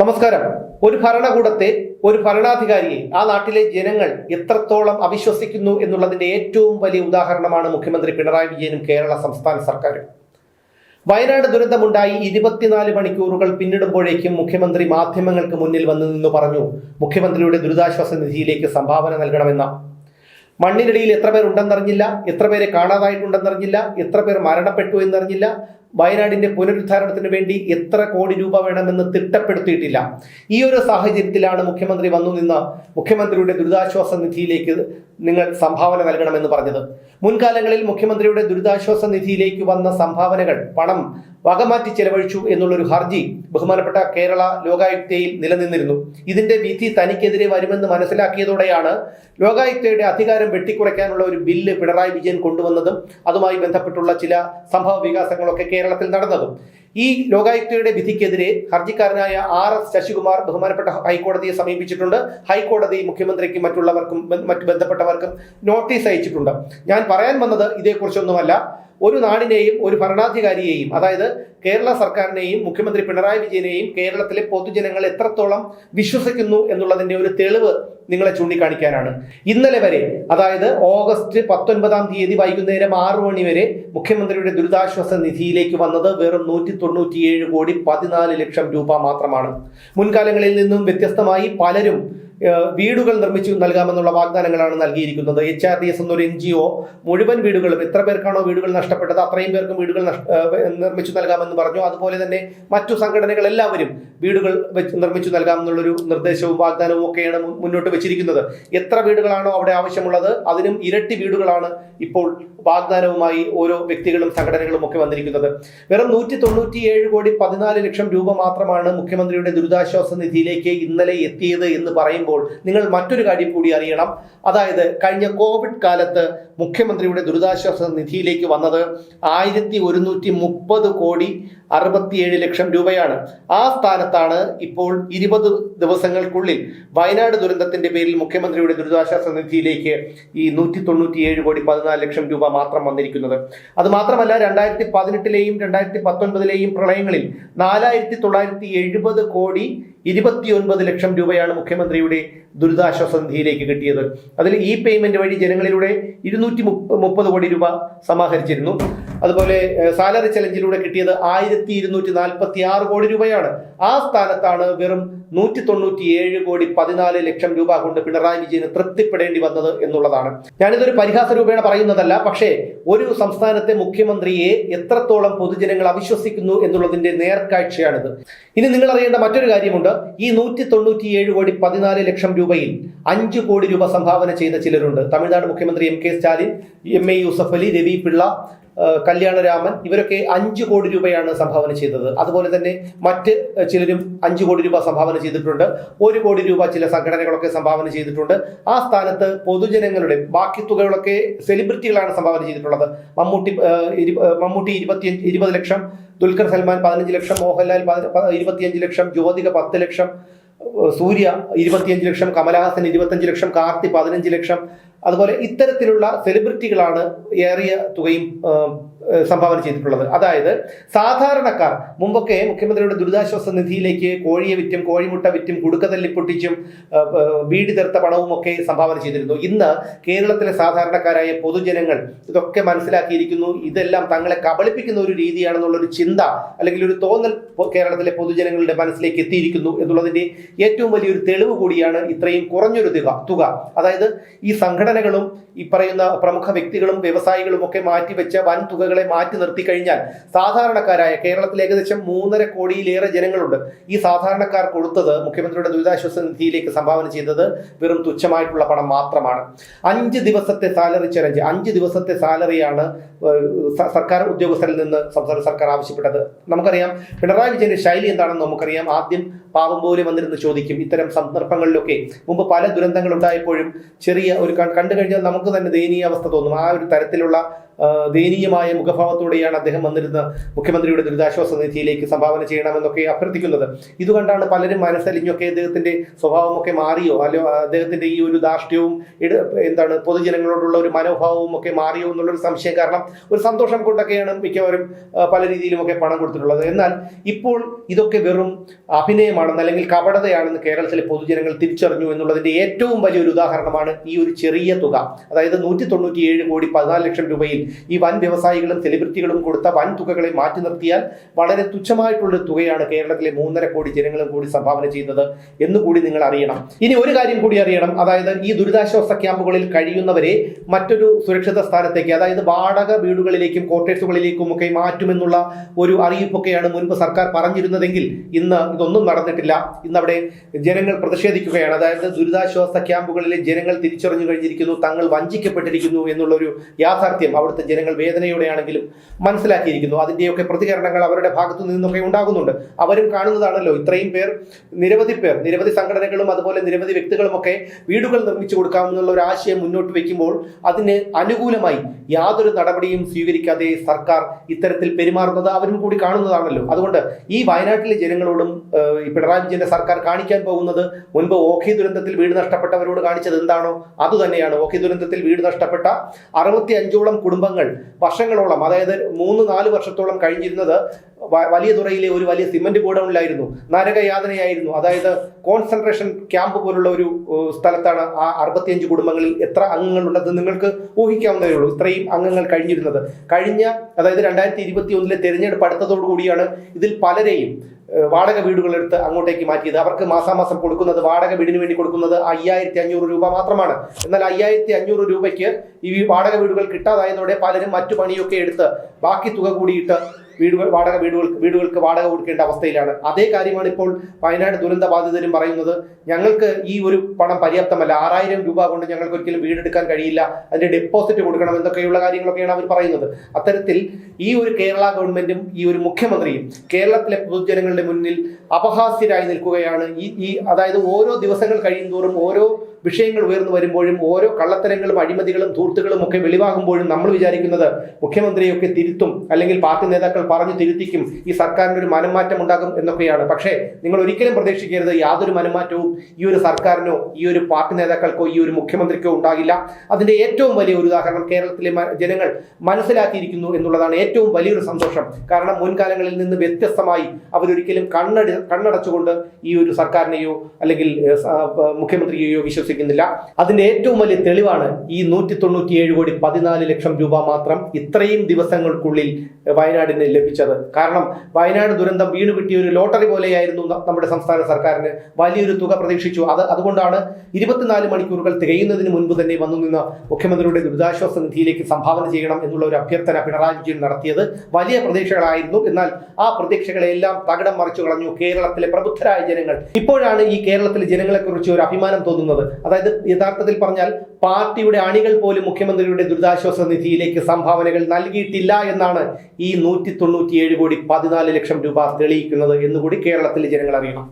നമസ്കാരം. ഒരു ഭരണകൂടത്തെ ഒരു ഭരണാധികാരിയെ ആ നാട്ടിലെ ജനങ്ങൾ എത്രത്തോളം അവിശ്വസിക്കുന്നു എന്നുള്ളതിന്റെ ഏറ്റവും വലിയ ഉദാഹരണമാണ് മുഖ്യമന്ത്രി പിണറായി വിജയനും കേരള സംസ്ഥാന സർക്കാരും. വയനാട് ദുരന്തമുണ്ടായി ഇരുപത്തിനാല് മണിക്കൂറുകൾ പിന്നിടുമ്പോഴേക്കും മുഖ്യമന്ത്രി മാധ്യമങ്ങൾക്ക് മുന്നിൽ വന്നു നിന്ന് പറഞ്ഞു മുഖ്യമന്ത്രിയുടെ ദുരിതാശ്വാസ നിധിയിലേക്ക് സംഭാവന നൽകണമെന്ന മണ്ണിനടിയിൽ എത്ര പേർ ഉണ്ടെന്നറിഞ്ഞില്ല എത്ര പേരെ കാണാതായിട്ടുണ്ടെന്നറിഞ്ഞില്ല എത്ര പേർ മരണപ്പെട്ടു എന്നറിഞ്ഞില്ല വയനാടിന്റെ പുനരുദ്ധാരണത്തിന് വേണ്ടി എത്ര കോടി രൂപ വേണമെന്ന് തിട്ടപ്പെടുത്തിയിട്ടില്ല. ഈ ഒരു സാഹചര്യത്തിലാണ് മുഖ്യമന്ത്രി വന്നു നിന്ന് മുഖ്യമന്ത്രിയുടെ ദുരിതാശ്വാസ നിധിയിലേക്ക് നിങ്ങൾ സംഭാവന നൽകണമെന്ന് പറഞ്ഞത്. മുൻകാലങ്ങളിൽ മുഖ്യമന്ത്രിയുടെ ദുരിതാശ്വാസ നിധിയിലേക്ക് വന്ന സംഭാവനകൾ പണം വകമാറ്റി ചെലവഴിച്ചു എന്നുള്ളൊരു ഹർജി ബഹുമാനപ്പെട്ട കേരള ലോകായുക്തയിൽ നിലനിന്നിരുന്നു. ഇതിന്റെ വിധി തനിക്കെതിരെ വരുമെന്ന് മനസ്സിലാക്കിയതോടെയാണ് ലോകായുക്തയുടെ അധികാരം വെട്ടിക്കുറയ്ക്കാനുള്ള ഒരു ബില്ല് പിണറായി വിജയൻ കൊണ്ടുവന്നതും അതുമായി ബന്ധപ്പെട്ടുള്ള ചില സംഭവ വികാസങ്ങളൊക്കെ കേരളത്തിൽ നടന്നതും. ഈ ലോകായുക്തയുടെ വിധിക്കെതിരെ ഹർജിക്കാരനായ ആർ എസ് ശശികുമാർ ബഹുമാനപ്പെട്ട ഹൈക്കോടതിയെ സമീപിച്ചിട്ടുണ്ട്. ഹൈക്കോടതി മുഖ്യമന്ത്രിക്കും മറ്റുള്ളവർക്കും മറ്റു ബന്ധപ്പെട്ടവർക്കും നോട്ടീസ് അയച്ചിട്ടുണ്ട്. ഞാൻ പറയാൻ വന്നത് ഇതേക്കുറിച്ചൊന്നുമല്ല. ഒരു നാടിനെയും ഒരു ഭരണാധികാരിയെയും അതായത് കേരള സർക്കാരിനെയും മുഖ്യമന്ത്രി പിണറായി വിജയനെയും കേരളത്തിലെ പൊതുജനങ്ങൾ എത്രത്തോളം വിശ്വസിക്കുന്നു എന്നുള്ളതിന്റെ ഒരു തെളിവ് നിങ്ങളെ ചൂണ്ടിക്കാണിക്കാനാണ്. ഇന്നലെ വരെ അതായത് ഓഗസ്റ്റ് പത്തൊൻപതാം തീയതി വൈകുന്നേരം ആറു മണി വരെ മുഖ്യമന്ത്രിയുടെ ദുരിതാശ്വാസ നിധിയിലേക്ക് വന്നത് വെറും നൂറ്റി തൊണ്ണൂറ്റിയേഴ് കോടി പതിനാല് ലക്ഷം രൂപ മാത്രമാണ്. മുൻകാലങ്ങളിൽ നിന്നും വ്യത്യസ്തമായി പലരും വീടുകൾ നിർമ്മിച്ചു നൽകാമെന്നുള്ള വാഗ്ദാനങ്ങളാണ് നൽകിയിരിക്കുന്നത്. എച്ച് ആർ ഡി എസ് എന്നൊരു എൻ ജി ഒ മുഴുവൻ വീടുകളും എത്ര പേർക്കാണോ വീടുകൾ നഷ്ടപ്പെട്ടത് അത്രയും പേർക്കും വീടുകൾ നിർമ്മിച്ചു നൽകാമെന്ന് പറഞ്ഞു. അതുപോലെ തന്നെ മറ്റു സംഘടനകൾ എല്ലാവരും വീടുകൾ വെച്ച് നിർമ്മിച്ചു നൽകാം എന്നുള്ളൊരു നിർദ്ദേശവും വാഗ്ദാനവും ഒക്കെയാണ് മുന്നോട്ട് വെച്ചിരിക്കുന്നത്. എത്ര വീടുകളാണോ അവിടെ ആവശ്യമുള്ളത് അതിനും ഇരട്ടി വീടുകളാണ് ഇപ്പോൾ വാഗ്ദാനവുമായി ഓരോ വ്യക്തികളും സംഘടനകളും ഒക്കെ വന്നിരിക്കുന്നത്. വെറും നൂറ്റി തൊണ്ണൂറ്റിയേഴ് കോടി പതിനാല് ലക്ഷം രൂപ മാത്രമാണ് മുഖ്യമന്ത്രിയുടെ ദുരിതാശ്വാസ നിധിയിലേക്ക് ഇന്നലെ എത്തിയത് എന്ന് പറയുമ്പോൾ നിങ്ങൾ മറ്റൊരു കാര്യം കൂടി അറിയണം. അതായത് കഴിഞ്ഞ കോവിഡ് കാലത്ത് മുഖ്യമന്ത്രിയുടെ ദുരിതാശ്വാസ നിധിയിലേക്ക് വന്നത് ആയിരത്തി ഒരുന്നൂറ്റി മുപ്പത് കോടി അറുപത്തിയേഴ് ലക്ഷം രൂപയാണ്. ആ സ്ഥാനത്താണ് ഇപ്പോൾ ഇരുപത് ദിവസങ്ങൾക്കുള്ളിൽ വയനാട് ദുരന്തത്തിന്റെ പേരിൽ മുഖ്യമന്ത്രിയുടെ ദുരിതാശ്വാസ നിധിയിലേക്ക് ഈ നൂറ്റി തൊണ്ണൂറ്റിയേഴ് കോടി പതിനാല് ലക്ഷം രൂപ മാത്രം വന്നിരിക്കുന്നത്. അത് മാത്രമല്ല രണ്ടായിരത്തി പതിനെട്ടിലെയും രണ്ടായിരത്തി പത്തൊൻപതിലെയും പ്രളയങ്ങളിൽ നാലായിരത്തി തൊള്ളായിരത്തി എഴുപത് കോടി ഇരുപത്തിയൊൻപത് ലക്ഷം രൂപയാണ് മുഖ്യമന്ത്രിയുടെ ദുരിതാശ്വാസ നിധിയിലേക്ക് കിട്ടിയത്. അതിൽ ഈ പേയ്മെന്റ് വഴി ജനങ്ങളിലൂടെ ഇരുന്നൂറ്റി മുപ്പത് കോടി രൂപ സമാഹരിച്ചിരുന്നു. അതുപോലെ സാലറി ചലഞ്ചിലൂടെ കിട്ടിയത് ആയിരത്തി ഇരുന്നൂറ്റി നാൽപ്പത്തി ആറ് കോടി രൂപയാണ്. ആ സ്ഥാനത്താണ് വെറും നൂറ്റി തൊണ്ണൂറ്റി ഏഴ് കോടി പതിനാല് ലക്ഷം രൂപ കൊണ്ട് പിണറായി വിജയന് തൃപ്തിപ്പെടേണ്ടി വന്നത് എന്നുള്ളതാണ്. ഞാനിതൊരു പരിഹാസ രൂപേണ പറയുന്നതല്ല പക്ഷേ ഒരു സംസ്ഥാനത്തെ മുഖ്യമന്ത്രിയെ എത്രത്തോളം പൊതുജനങ്ങൾ അവിശ്വസിക്കുന്നു എന്നുള്ളതിന്റെ നേർക്കാഴ്ചയാണിത്. ഇനി നിങ്ങൾ അറിയേണ്ട മറ്റൊരു കാര്യമുണ്ട്. ഈ നൂറ്റി തൊണ്ണൂറ്റിയേഴ് കോടി പതിനാല് ലക്ഷം രൂപയിൽ അഞ്ച് കോടി രൂപ സംഭാവന ചെയ്ത ചിലരുണ്ട്. തമിഴ്നാട് മുഖ്യമന്ത്രി M K Stalin M A Yusuff Ali Ravi Pillai Kalyanaraman ഇവരൊക്കെ അഞ്ച് കോടി രൂപയാണ് സംഭാവന ചെയ്തത്. അതുപോലെ തന്നെ മറ്റ് ചിലരും അഞ്ച് കോടി രൂപ സംഭാവന ചെയ്തിട്ടുണ്ട്. ഒരു കോടി രൂപ ചില സംഘടനകളൊക്കെ സംഭാവന ചെയ്തിട്ടുണ്ട്. ആ സ്ഥാനത്ത് പൊതുജനങ്ങളുടെ ബാക്കി തുകകളൊക്കെ സെലിബ്രിറ്റികളാണ് സംഭാവന ചെയ്തിട്ടുള്ളത്. മമ്മൂട്ടി മമ്മൂട്ടി ഇരുപത്തി ഇരുപത് ലക്ഷം ദുൽഖർ സൽമാൻ പതിനഞ്ച് ലക്ഷം മോഹൻലാൽ ഇരുപത്തിയഞ്ച് ലക്ഷം ജ്യോതിക പത്ത് ലക്ഷം സൂര്യ ഇരുപത്തിയഞ്ച് ലക്ഷം കമലഹാസൻ ഇരുപത്തഞ്ച് ലക്ഷം കാർത്തി പതിനഞ്ച് ലക്ഷം അതുപോലെ ഇത്തരത്തിലുള്ള സെലിബ്രിറ്റികളാണ് ഏറിയ തുകയും സംഭാവന ചെയ്തിട്ടുള്ളത്. അതായത് സാധാരണക്കാർ മുമ്പൊക്കെ മുഖ്യമന്ത്രിയുടെ ദുരിതാശ്വാസ നിധിയിലേക്ക് കോഴിയെ വിറ്റും കോഴിമുട്ട വിറ്റും കുടുക്കതല്ലി പൊട്ടിച്ചും വീടി തീർത്ത പണവും ഒക്കെ സംഭാവന ചെയ്തിരുന്നു. ഇന്ന് കേരളത്തിലെ സാധാരണക്കാരായ പൊതുജനങ്ങൾ ഇതൊക്കെ മനസ്സിലാക്കിയിരിക്കുന്നു. ഇതെല്ലാം തങ്ങളെ കബളിപ്പിക്കുന്ന ഒരു രീതിയാണെന്നുള്ള ഒരു ചിന്ത അല്ലെങ്കിൽ ഒരു തോന്നൽ കേരളത്തിലെ പൊതുജനങ്ങളുടെ മനസ്സിലേക്ക് എത്തിയിരിക്കുന്നു എന്നുള്ളതിന്റെ ഏറ്റവും വലിയൊരു തെളിവ് കൂടിയാണ് ഇത്രയും കുറഞ്ഞൊരു തുക തുക. അതായത് ഈ സംഘടനകളും ഈ പറയുന്ന പ്രമുഖ വ്യക്തികളും വ്യവസായികളും ഒക്കെ മാറ്റിവെച്ച വൻ തുകകളെ മാറ്റി നിർത്തി കഴിഞ്ഞാൽ സാധാരണക്കാരായ കേരളത്തിൽ ഏകദേശം മൂന്നര കോടിയിലേറെ ജനങ്ങളുണ്ട്. ഈ സാധാരണക്കാർ കൊടുത്തത് മുഖ്യമന്ത്രിയുടെ ദുരിതാശ്വാസ നിധിയിലേക്ക് സംഭാവന ചെയ്തത് വെറും തുച്ഛമായിട്ടുള്ള പണം മാത്രമാണ്. അഞ്ച് ദിവസത്തെ സാലറി ചലഞ്ച് അഞ്ച് ദിവസത്തെ സാലറിയാണ് സർക്കാർ ഉദ്യോഗസ്ഥരിൽ നിന്ന് സംസ്ഥാന സർക്കാർ ആവശ്യപ്പെട്ടത്. നമുക്കറിയാം പിണറായി വിജയന്റെ ശൈലി എന്താണെന്ന് നമുക്കറിയാം. ആദ്യം പാവം പോലെ വന്നിരുന്ന് ചോദിക്കും. ഇത്തരം സന്ദർഭങ്ങളിലൊക്കെ മുമ്പ് പല ദുരന്തങ്ങൾ ഉണ്ടായപ്പോഴും ചെറിയ ഒരു കണ്ടു കഴിഞ്ഞാൽ നമുക്ക് തന്നെ ദയനീയ അവസ്ഥ തോന്നും. ആ ഒരു തരത്തിലുള്ള ദയനീയമായ മുഖഭാവത്തോടെയാണ് അദ്ദേഹം വന്നിരുന്ന മുഖ്യമന്ത്രിയുടെ ദുരിതാശ്വാസ നിധിയിലേക്ക് സംഭാവന ചെയ്യണമെന്നൊക്കെ അഭ്യർത്ഥിക്കുന്നത്. ഇത് കണ്ടാണ് പലരും മനസ്സലിഞ്ഞൊക്കെ അദ്ദേഹത്തിന്റെ സ്വഭാവമൊക്കെ മാറിയോ? അല്ലോ അദ്ദേഹത്തിന്റെ ഈ ഒരു ധാർഷ്ട്യവും എന്താണ് പൊതുജനങ്ങളോടുള്ള ഒരു മനോഭാവവും ഒക്കെ മാറിയോ എന്നുള്ളൊരു സംശയം കാരണം ഒരു സന്തോഷം കൊണ്ടൊക്കെയാണ് മിക്കവരും ആ, പല രീതിയിലുമൊക്കെ പണം കൊടുത്തിട്ടുള്ളത്. എന്നാൽ ഇപ്പോൾ ഇതൊക്കെ വെറും അഭിനയമാണെന്ന് അല്ലെങ്കിൽ കപടതയാണെന്ന് കേരളത്തിലെ പൊതുജനങ്ങൾ തിരിച്ചറിഞ്ഞു എന്നുള്ളതിന്റെ ഏറ്റവും വലിയൊരു ഉദാഹരണമാണ് ഈ ഒരു ചെറിയ തുക. അതായത് നൂറ്റി തൊണ്ണൂറ്റിയേഴ് കോടി പതിനാല് ലക്ഷം രൂപയിൽ ഈ വൻ വ്യവസായികളും സെലിബ്രിറ്റികളും കൊടുത്ത വൻ തുകകളെ മാറ്റി നിർത്തിയാൽ വളരെ തുച്ഛമായിട്ടുള്ള തുകയാണ് കേരളത്തിലെ മൂന്നര കോടി ജനങ്ങളും കൂടി സംഭാവന ചെയ്യുന്നത് എന്നുകൂടി നിങ്ങൾ അറിയണം. ഇനി ഒരു കാര്യം കൂടി അറിയണം. അതായത് ഈ ദുരിതാശ്വാസ ക്യാമ്പുകളിൽ കഴിയുന്നവരെ മറ്റൊരു സുരക്ഷിത സ്ഥാനത്തേക്ക് അതായത് വാടക വീടുകളിലേക്കും ക്വാർട്ടേഴ്സുകളിലേക്കും ഒക്കെ മാറ്റുമെന്നുള്ള ഒരു അറിയിപ്പൊക്കെയാണ് മുൻപ് സർക്കാർ പറഞ്ഞിരുന്നതെങ്കിൽ ഇന്ന് ഇതൊന്നും നടന്നിട്ടില്ല. ഇന്ന് അവിടെ ജനങ്ങൾ പ്രതിഷേധിക്കുകയാണ്. അതായത് ദുരിതാശ്വാസ ക്യാമ്പുകളിലെ ജനങ്ങൾ തിരിച്ചറിഞ്ഞു കഴിഞ്ഞിരിക്കുന്നു തങ്ങൾ വഞ്ചിക്കപ്പെട്ടിരിക്കുന്നു എന്നുള്ളൊരു യാഥാർത്ഥ്യം അവിടുത്തെ ജനങ്ങൾ വേദനയോടെയാണെങ്കിലും മനസ്സിലാക്കിയിരിക്കുന്നു. അതിന്റെയൊക്കെ പ്രതികരണങ്ങൾ അവരുടെ ഭാഗത്തു നിന്നൊക്കെ ഉണ്ടാകുന്നുണ്ട്. അവരും കാണുന്നതാണല്ലോ. ഇത്രയും പേർ നിരവധി പേർ നിരവധി സംഘടനകളും അതുപോലെ നിരവധി വ്യക്തികളുമൊക്കെ വീടുകൾ നിർമ്മിച്ചു കൊടുക്കാമെന്നുള്ള ഒരു ആശയം മുന്നോട്ട് വയ്ക്കുമ്പോൾ അതിന് അനുകൂലമായി യാതൊരു നടപടിയും സ്വീകരിക്കാതെ സർക്കാർ ഇത്തരത്തിൽ പെരുമാറുന്നത് അവരും കൂടി കാണുന്നതാണല്ലോ. അതുകൊണ്ട് ഈ വയനാട്ടിലെ ജനങ്ങളോടും പിണറായി വിജയന്റെ സർക്കാർ കാണിക്കാൻ പോകുന്നത് മുൻപ് ഓഖി ദുരന്തത്തിൽ വീട് നഷ്ടപ്പെട്ടവരോട് കാണിച്ചത് എന്താണോ അതുതന്നെയാണ്. ഓഖി ദുരന്തത്തിൽ വീട് നഷ്ടപ്പെട്ട അറുപത്തി അഞ്ചോളം കുടുംബങ്ങൾ വർഷങ്ങളോളം അതായത് മൂന്ന് നാല് വർഷത്തോളം കഴിഞ്ഞിരുന്നത് വലിയ തുറയിലെ ഒരു വലിയ സിമന്റ് ഗോഡൌണിലായിരുന്നു. നരകയാതനയായിരുന്നു അതായത് കോൺസെൻട്രേഷൻ ക്യാമ്പ് പോലുള്ള ഒരു സ്ഥലത്താണ് ആ അറുപത്തിയഞ്ച് കുടുംബങ്ങളിൽ എത്ര അംഗങ്ങളുണ്ടെന്ന് നിങ്ങൾക്ക് ഊഹിക്കാവുന്നതേ ഉള്ളൂ. ഇത്രയും അംഗങ്ങൾ കഴിഞ്ഞിരുന്നത്. കഴിഞ്ഞ അതായത് രണ്ടായിരത്തി ഇരുപത്തി ഒന്നിലെ തെരഞ്ഞെടുപ്പ് അടുത്തതോടു കൂടിയാണ് ഇതിൽ പലരെയും വാടക വീടുകളെടുത്ത് അങ്ങോട്ടേക്ക് മാറ്റിയത്. അവർക്ക് മാസാമാസം കൊടുക്കുന്നത് വാടക വീടിന് വേണ്ടി കൊടുക്കുന്നത് അയ്യായിരത്തി അഞ്ഞൂറ് രൂപ മാത്രമാണ്. എന്നാൽ അയ്യായിരത്തി അഞ്ഞൂറ് രൂപയ്ക്ക് ഈ വാടക വീടുകൾ കിട്ടാതായതോടെ പലരും മറ്റു പണിയൊക്കെ എടുത്ത് ബാക്കി തുക കൂടിയിട്ട് വീടുകൾ വാടക വീടുകൾക്ക് വീടുകൾക്ക് വാടക കൊടുക്കേണ്ട അവസ്ഥയിലാണ്. അതേ കാര്യമാണ് ഇപ്പോൾ വയനാട് ദുരന്ത ബാധിതരും പറയുന്നത്. ഞങ്ങൾക്ക് ഈ ഒരു പണം പര്യാപ്തമല്ല. ആറായിരം രൂപ കൊണ്ട് ഞങ്ങൾക്ക് ഒരിക്കലും വീടെടുക്കാൻ കഴിയില്ല. അതിന്റെ ഡെപ്പോസിറ്റ് കൊടുക്കണം എന്നൊക്കെയുള്ള കാര്യങ്ങളൊക്കെയാണ് അവർ പറയുന്നത്. അത്തരത്തിൽ ഈ ഒരു കേരള ഗവൺമെന്റും ഈ ഒരു മുഖ്യമന്ത്രിയും കേരളത്തിലെ പൊതുജനങ്ങളുടെ മുന്നിൽ അപഹാസ്യരായി നിൽക്കുകയാണ്. ഈ ഈ അതായത് ഓരോ ദിവസങ്ങൾ കഴിയുന്തോറും ഓരോ വിഷയങ്ങൾ ഉയർന്നു വരുമ്പോഴും ഓരോ കള്ളത്തരങ്ങളും അഴിമതികളും ധൂർത്തുകളും ഒക്കെ വെളിവാകുമ്പോഴും നമ്മൾ വിചാരിക്കുന്നത് മുഖ്യമന്ത്രിയൊക്കെ തിരുത്തും അല്ലെങ്കിൽ പാർട്ടി നേതാക്കൾ പറഞ്ഞു തിരുത്തിക്കും ഈ സർക്കാരിന് ഒരു മനംമാറ്റം ഉണ്ടാകും എന്നൊക്കെയാണ്. പക്ഷേ നിങ്ങൾ ഒരിക്കലും പ്രതീക്ഷിക്കരുത് യാതൊരു മനംമാറ്റവും ഈ ഒരു സർക്കാരിനോ ഈ ഒരു പാർട്ടി നേതാക്കൾക്കോ ഈ ഒരു മുഖ്യമന്ത്രിക്കോ ഉണ്ടാകില്ല. അതിന്റെ ഏറ്റവും വലിയ ഒരു ഉദാഹരണം കേരളത്തിലെ ജനങ്ങൾ മനസ്സിലാക്കിയിരിക്കുന്നു എന്നുള്ളതാണ് ഏറ്റവും വലിയൊരു സന്തോഷം. കാരണം മുൻകാലങ്ങളിൽ നിന്ന് വ്യത്യസ്തമായി അവരൊരിക്കലും കണ്ണടി കണ്ണടച്ചുകൊണ്ട് ഈ ഒരു സർക്കാരിനെയോ അല്ലെങ്കിൽ മുഖ്യമന്ത്രിയെയോ മുഖ്യമന്ത്രിയെയോ വിശ്വസിക്കുന്നില്ല. അതിന്റെ ഏറ്റവും വലിയ തെളിവാണ് ഈ നൂറ്റി തൊണ്ണൂറ്റിയേഴ് കോടി പതിനാല് ലക്ഷം രൂപ മാത്രം ഇത്രയും ദിവസങ്ങൾക്കുള്ളിൽ വയനാടിന് ലഭിച്ചത്. കാരണം വയനാട് ദുരന്തം വീണ് കിട്ടിയ ഒരു ലോട്ടറി പോലെയായിരുന്നു നമ്മുടെ സംസ്ഥാന സർക്കാരിന്. വലിയൊരു തുക പ്രതീക്ഷിച്ചു. അത് അതുകൊണ്ടാണ് ഇരുപത്തിനാല് മണിക്കൂറുകൾ തികയുന്നതിന് മുൻപ് തന്നെ വന്നു നിന്ന് മുഖ്യമന്ത്രിയുടെ ദുരിതാശ്വാസ നിധിയിലേക്ക് സംഭാവന ചെയ്യണം എന്നുള്ള ഒരു അഭ്യർത്ഥന പിണറായി വിജയൻ നടത്തിയത് വലിയ പ്രതീക്ഷകളായിരുന്നു. എന്നാൽ ആ പ്രതീക്ഷകളെല്ലാം തകിടം മറിച്ചു കളഞ്ഞു കേരളത്തിലെ പ്രബുദ്ധരായ ജനങ്ങൾ. ഇപ്പോഴാണ് ഈ കേരളത്തിലെ ജനങ്ങളെക്കുറിച്ച് ഒരു അഭിമാനം തോന്നുന്നത്. അതായത് യഥാർത്ഥത്തിൽ പറഞ്ഞാൽ പാർട്ടിയുടെ അണികൾ പോലും മുഖ്യമന്ത്രിയുടെ ദുരിതാശ്വാസ നിധിയിലേക്ക് സംഭാവനകൾ നൽകിയിട്ടില്ല എന്നാണ് ഈ നൂറ്റി തൊണ്ണൂറ്റിയേഴ് കോടി പതിനാല് ലക്ഷം രൂപ തെളിയിക്കുന്നത് എന്നുകൂടി കേരളത്തിലെ ജനങ്ങൾ അറിയണം.